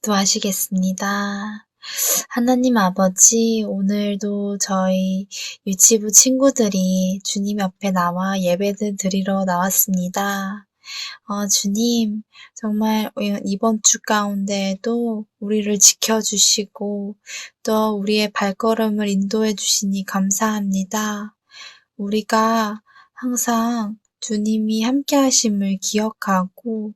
기도하시겠습니다. 하나님 아버지, 오늘도 저희 유치부 친구들이 주님 앞에 나와 예배를 드리러 나왔습니다. 어, 주님, 정말 이번 주 가운데에도 우리를 지켜주시고 또 우리의 발걸음을 인도해 주시니 감사합니다. 우리가 항상 주님이 함께 하심을 기억하고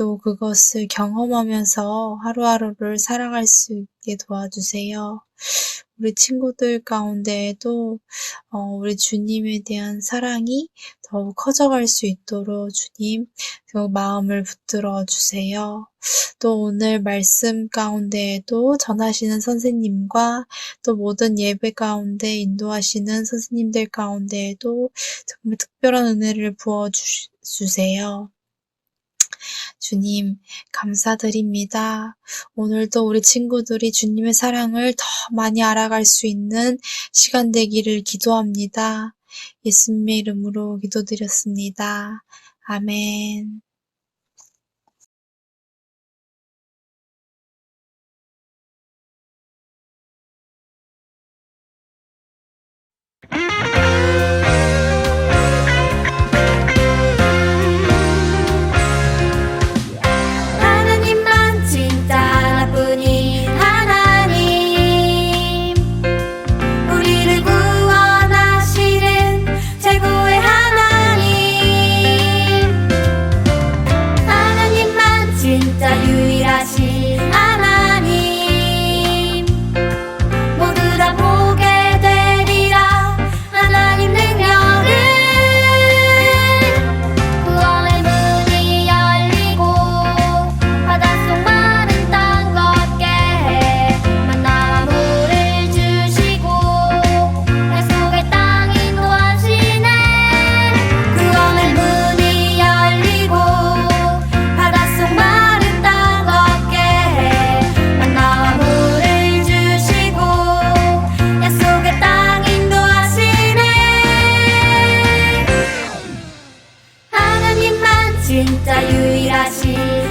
또 그것을 경험하면서 하루하루를 살아갈 수 있게 도와주세요. 우리 친구들 가운데에도 어, 우리 주님에 대한 사랑이 더욱 커져갈 수 있도록 주님 그 마음을 붙들어 주세요. 또 오늘 말씀 가운데에도 전하시는 선생님과 또 모든 예배 가운데 인도하시는 선생님들 가운데에도 정말 특별한 은혜를 부어 주세요. 주님, 감사드립니다. 오늘도 우리 친구들이 주님의 사랑을 더 많이 알아갈 수 있는 시간 되기를 기도합니다. 예수님의 이름으로 기도드렸습니다. 아멘. ゆいらしい。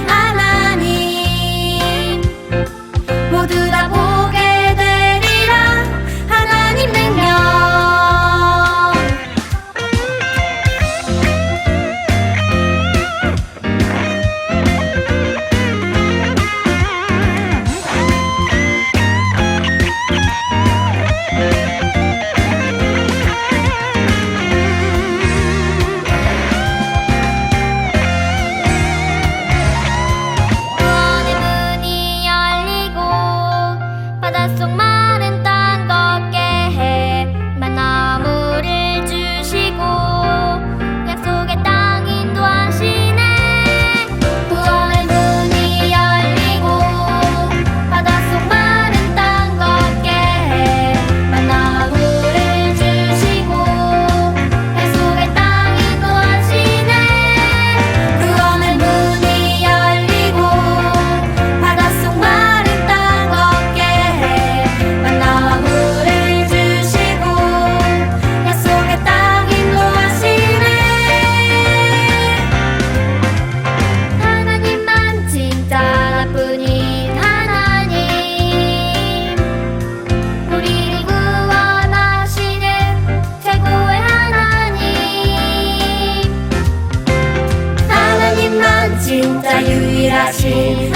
주심을 내 삶의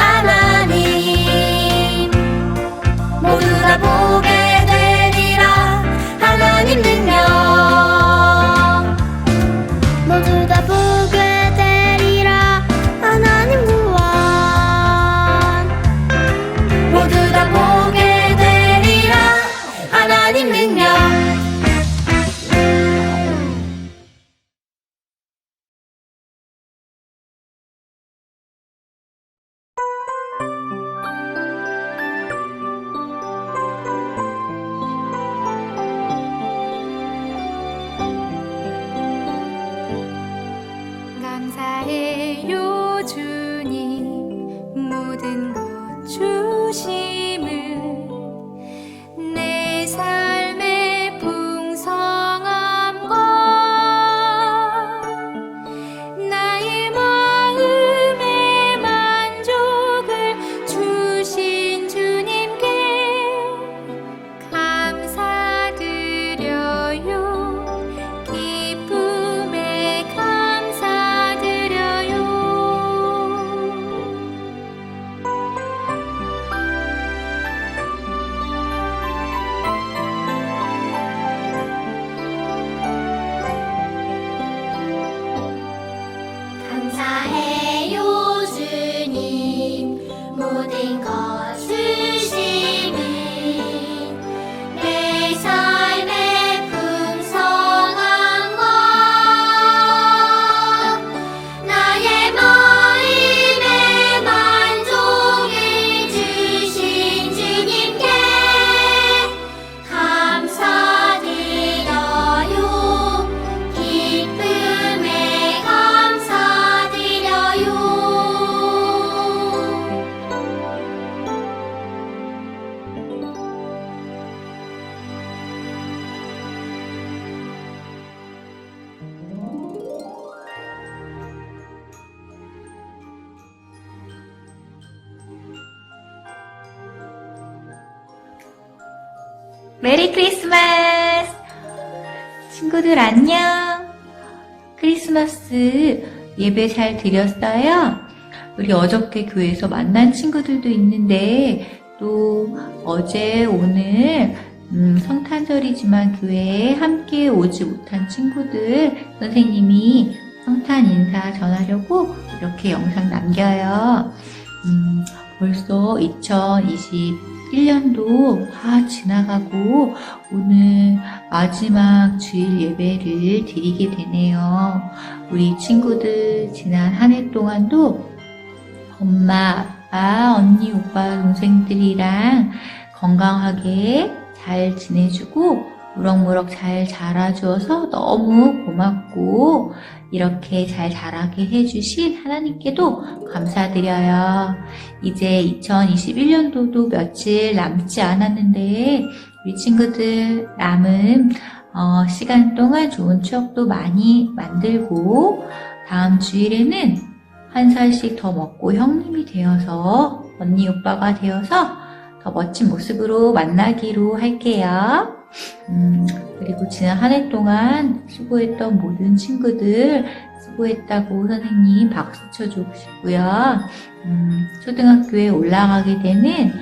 메리 크리스마스! 친구들 안녕! 크리스마스 예배 잘 드렸어요? 우리 어저께 교회에서 만난 친구들도 있는데 또 어제 오늘 음, 성탄절이지만 교회에 함께 오지 못한 친구들 선생님이 성탄 인사 전하려고 이렇게 영상 남겨요. 음, 벌써 2021년도 다 지나가고 오늘 마지막 주일 예배를 드리게 되네요. 우리 친구들 지난 한 해 동안도 엄마, 아빠, 언니, 오빠, 동생들이랑 건강하게 잘 지내주고 무럭무럭 잘 자라주어서 너무 고맙고 이렇게 잘 자라게 해주신 하나님께도 감사드려요. 이제 2021년도도 며칠 남지 않았는데 우리 친구들 남은 어, 시간 동안 좋은 추억도 많이 만들고 다음 주일에는 한 살씩 더 먹고 형님이 되어서 언니 오빠가 되어서 더 멋진 모습으로 만나기로 할게요. 음, 그리고 지난 한 해 동안 수고했던 모든 친구들 수고했다고 선생님 박수 쳐주고 싶고요. 음, 초등학교에 올라가게 되는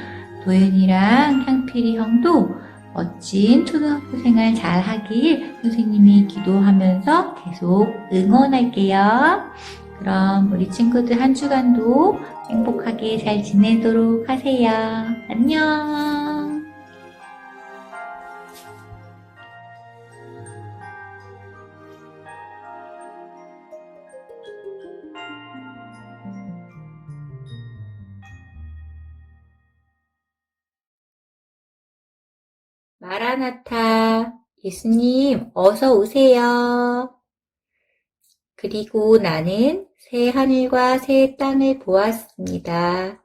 도현이랑 향필이 형도 멋진 초등학교 생활 잘 하길 선생님이 기도하면서 계속 응원할게요. 그럼 우리 친구들 한 주간도 행복하게 잘 지내도록 하세요. 안녕. 마라나타, 예수님, 어서 오세요. 그리고 나는 새 하늘과 새 땅을 보았습니다.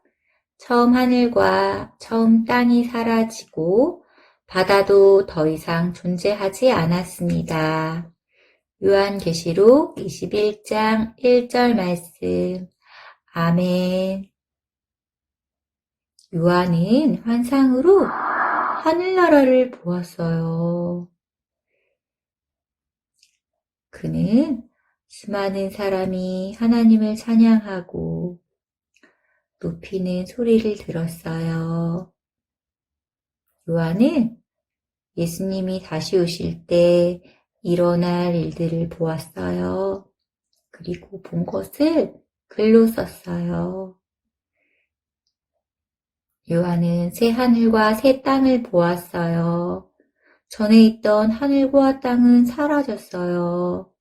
처음 하늘과 처음 땅이 사라지고 바다도 더 이상 존재하지 않았습니다. 요한계시록 21장 1절 말씀. 아멘. 요한은 환상으로 하늘나라를 보았어요. 그는 수많은 사람이 하나님을 찬양하고 높이는 소리를 들었어요. 요한은 예수님이 다시 오실 때 일어날 일들을 보았어요. 그리고 본 것을 글로 썼어요. 요한은 새 하늘과 새 땅을 보았어요. 전에 있던 하늘과 땅은 사라졌어요.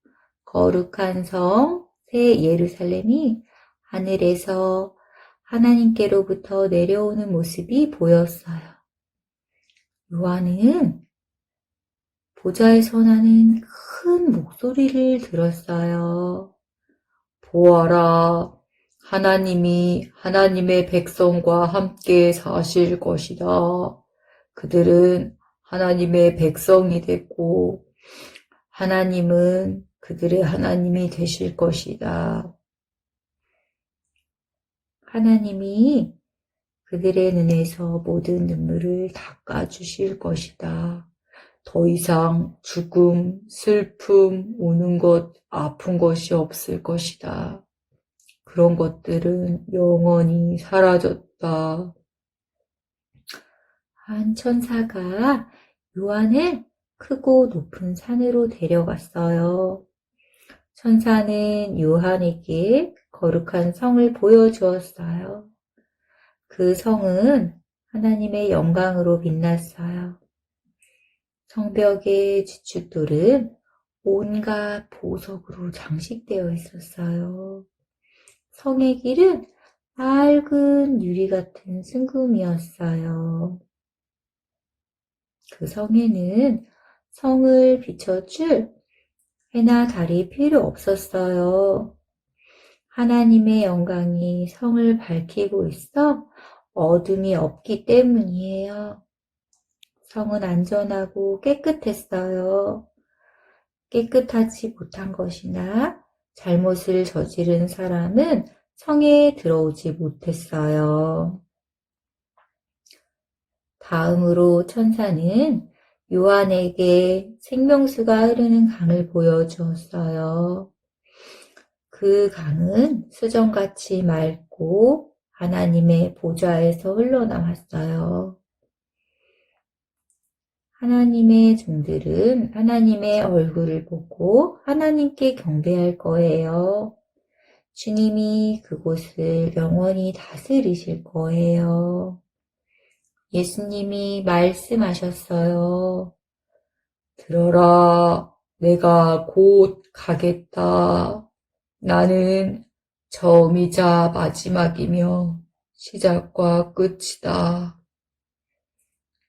거룩한 성, 새 예루살렘이 하늘에서 하나님께로부터 내려오는 모습이 보였어요. 요한은 보좌에서 나는 큰 목소리를 들었어요. 보아라, 하나님이 하나님의 백성과 함께 사실 것이다. 그들은 하나님의 백성이 됐고, 하나님은 그들의 하나님이 되실 것이다. 하나님이 그들의 눈에서 모든 눈물을 닦아주실 것이다. 더 이상 죽음, 슬픔, 우는 것, 아픈 것이 없을 것이다. 그런 것들은 영원히 사라졌다. 한 천사가 요한을 크고 높은 산으로 데려갔어요. 천사는 요한에게 거룩한 성을 보여주었어요. 그 성은 하나님의 영광으로 빛났어요. 성벽의 지춧돌은 온갖 보석으로 장식되어 있었어요. 성의 길은 맑은 유리 같은 순금이었어요. 그 성에는 성을 비춰줄 해나 달이 필요 없었어요. 하나님의 영광이 성을 밝히고 있어 어둠이 없기 때문이에요. 성은 안전하고 깨끗했어요. 깨끗하지 못한 것이나 잘못을 저지른 사람은 성에 들어오지 못했어요. 다음으로 천사는 요한에게 생명수가 흐르는 강을 보여주었어요. 그 강은 수정같이 맑고 하나님의 보좌에서 흘러나왔어요. 하나님의 종들은 하나님의 얼굴을 보고 하나님께 경배할 거예요. 주님이 그곳을 영원히 다스리실 거예요. 예수님이 말씀하셨어요. 들어라, 내가 곧 가겠다. 나는 처음이자 마지막이며 시작과 끝이다.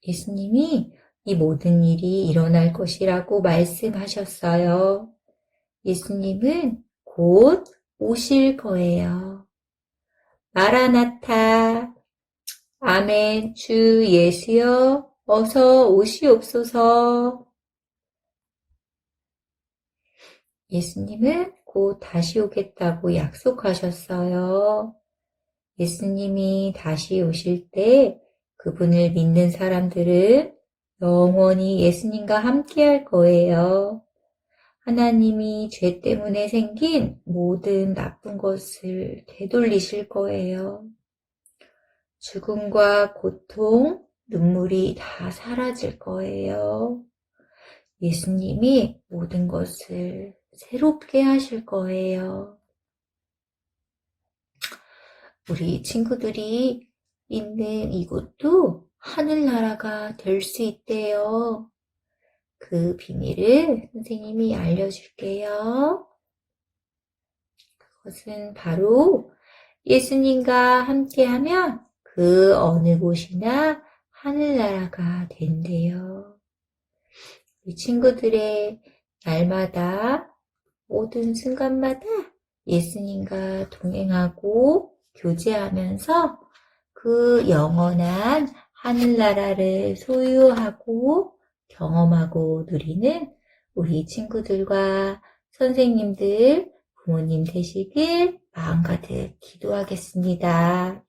예수님이 이 모든 일이 일어날 것이라고 말씀하셨어요. 예수님은 곧 오실 거예요. 마라나타. 아멘. 주 예수여, 어서 오시옵소서. 예수님은 곧 다시 오겠다고 약속하셨어요. 예수님이 다시 오실 때 그분을 믿는 사람들은 영원히 예수님과 함께 할 거예요. 하나님이 죄 때문에 생긴 모든 나쁜 것을 되돌리실 거예요. 죽음과 고통, 눈물이 다 사라질 거예요. 예수님이 모든 것을 새롭게 하실 거예요. 우리 친구들이 있는 이곳도 하늘나라가 될 수 있대요. 그 비밀을 선생님이 알려줄게요. 그것은 바로 예수님과 함께하면 그 어느 곳이나 하늘나라가 된대요. 우리 친구들의 날마다 모든 순간마다 예수님과 동행하고 교제하면서 그 영원한 하늘나라를 소유하고 경험하고 누리는 우리 친구들과 선생님들, 부모님 되시길 마음 가득 기도하겠습니다.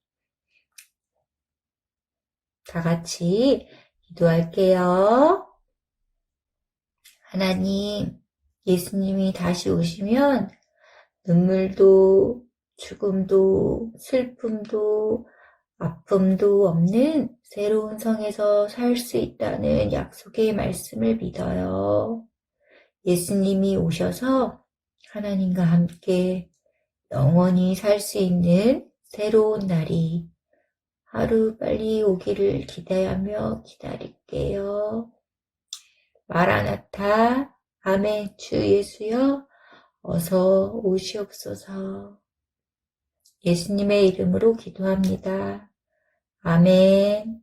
다 같이 기도할게요. 하나님, 예수님이 다시 오시면 눈물도 죽음도 슬픔도 아픔도 없는 새로운 성에서 살 수 있다는 약속의 말씀을 믿어요. 예수님이 오셔서 하나님과 함께 영원히 살 수 있는 새로운 날이 하루 빨리 오기를 기대하며 기다릴게요. 마라나타, 아멘, 주 예수여, 어서 오시옵소서. 예수님의 이름으로 기도합니다. 아멘.